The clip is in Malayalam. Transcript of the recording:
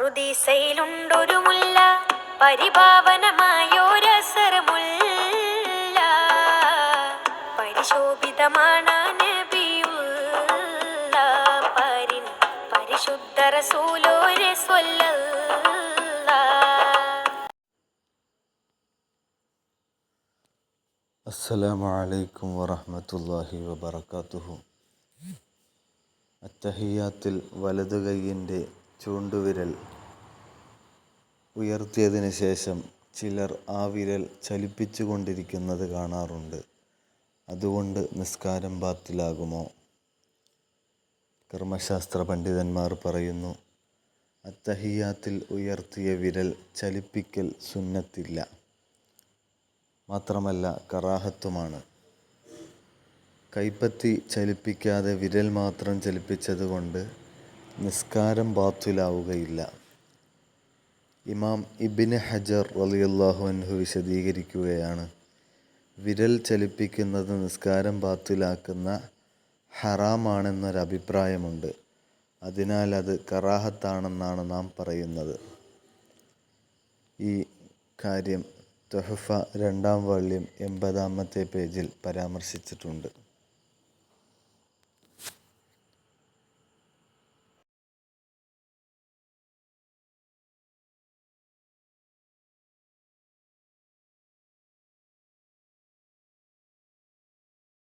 റുദീസയിലുണ്ടൊരു മുല്ല പരിഭാവനമായോരസരമുല്ല. പരിശോഭിതമാണ് നബിയുള്ള പരിൻ പരിശുദ്ധ റസൂലോരെ അസ്സലാമു അലൈക്കും അത്തഹിയാത്തിൽ വലതു കൈയിന്റെ ചൂണ്ടുവിരൽ. ഉയർത്തിയതിന് ശേഷം ചിലർ ആ വിരൽ ചലിപ്പിച്ചു കൊണ്ടിരിക്കുന്നത് കാണാറുണ്ട്. അതുകൊണ്ട് നിസ്കാരം ബാത്തിലാകുമോ? കർമ്മശാസ്ത്ര പണ്ഡിതന്മാർ പറയുന്നു അത്തഹിയാത്തിൽ ഉയർത്തിയ വിരൽ ചലിപ്പിക്കൽ സുന്നത്തില്ല. മാത്രമല്ല കറാഹത്തുമാണ്. കൈപ്പത്തി ചലിപ്പിക്കാതെ വിരൽ മാത്രം ചലിപ്പിച്ചതുകൊണ്ട് നിസ്കാരം ബാത്തിലാവുകയില്ല. ഇമാം ഇബിന് ഹജർ റളിയല്ലാഹു അൻഹു വിശദീകരിക്കുകയാണ് വിരൽ ചലിപ്പിക്കുന്നത് നിസ്കാരം ബാത്തിലാക്കുന്ന ഹറാമാണെന്നൊരഭിപ്രായമുണ്ട്. അതിനാൽ അത് കറാഹത്താണെന്നാണ് നാം പറയുന്നത്. ഈ കാര്യം തൊഹഫ രണ്ടാം വള്ളിയും എൺപതാമത്തെ പേജിൽ പരാമർശിച്ചിട്ടുണ്ട്.